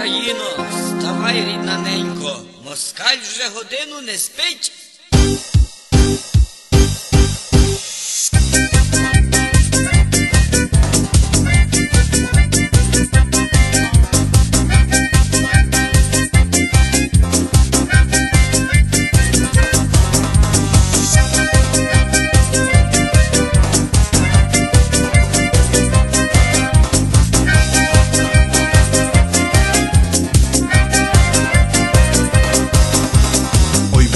Україно, вставай, рідна ненько, москаль вже годину не спить.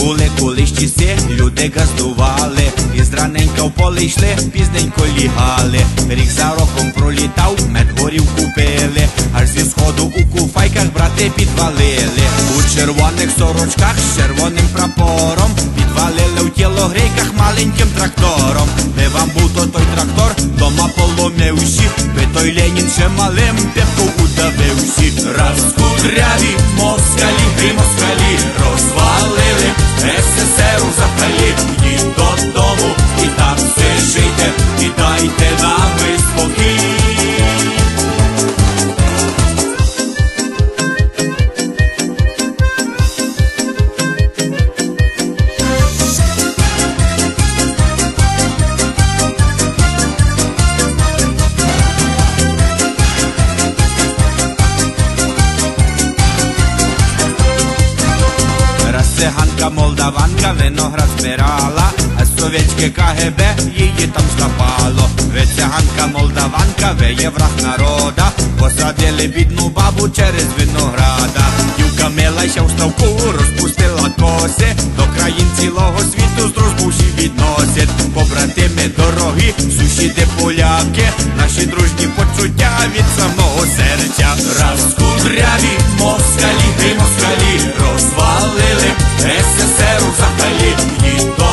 Були колись часи, люди газдували, і зраненька в поле йшли, пізненько лігали. Рік за роком пролітав, мед горів купили, аж зі сходу у куфайках брати підвалили. У червоних сорочках з червоним прапором підвалили в тіло грейках маленьким трактором. Не вам був то той трактор, дома поломивші, ви той Ленін ще малим п'ятку удавивші. Раз кудряві москалі, гри циганка молдаванка виноград збирала, а совєтське КГБ її там злапало. Ви циганка молдаванка, ви є враг народа, посадили бідну бабу через винограда. Юка милася в ставку, розпустила коси, до країн цілого світу з дружбуші відносять. Побратими дорогі, сусіди поляки, наші дружні від самого серця. Раз кудряві москалі, гри москалі розвалили СССР у запалі.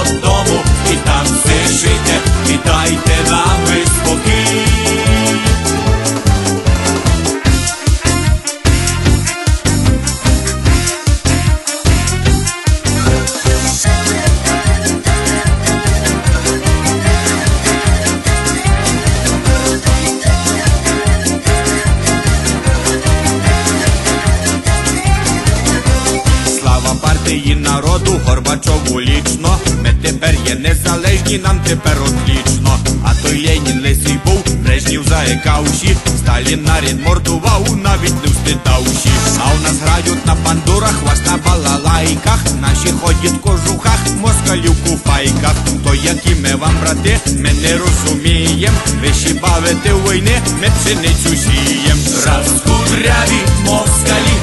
Горбачову лічно. Ми тепер є незалежні, нам тепер отлічно. А той Ленін лисий був, Брежнів заекавші, Сталін нарід мордував, навіть не встидавші. А у нас грають на пандурах, вас на балалайках, наші ходять в кожухах, москалів куфайках. То які ми вам, брати, ми не розумієм. Ви ще бавите війни, ми пшеницю сієм. Раз кудряві москалі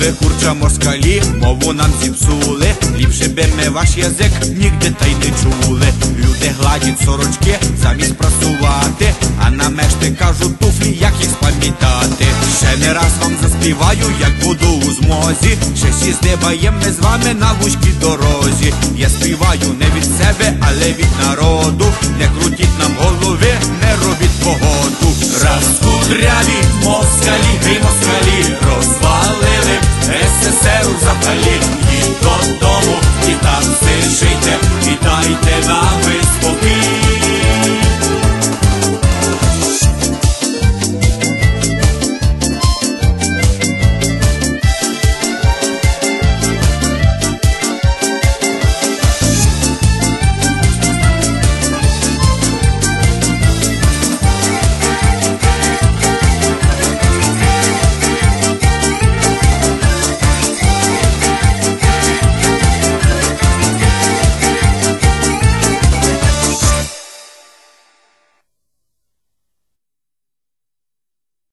ви курча москалі, мову нам зіпсули. Ліпше би ми ваш язик нігде та й не чули. Люди гладять сорочки замість прасувати, а на мешти кажуть туфлі, як їх спам'ятати. Ще не раз вам заспіваю, як буду у змозі. Ще всі здибаєм ми з вами на вузькій дорозі. Я співаю не від себе, але від народу. Не крутіть нам голови, не робіть погоду. Раз кудряві москалі, гри москалі розвали. СССР взагалі, і додому, і там сижите, і дайте нам.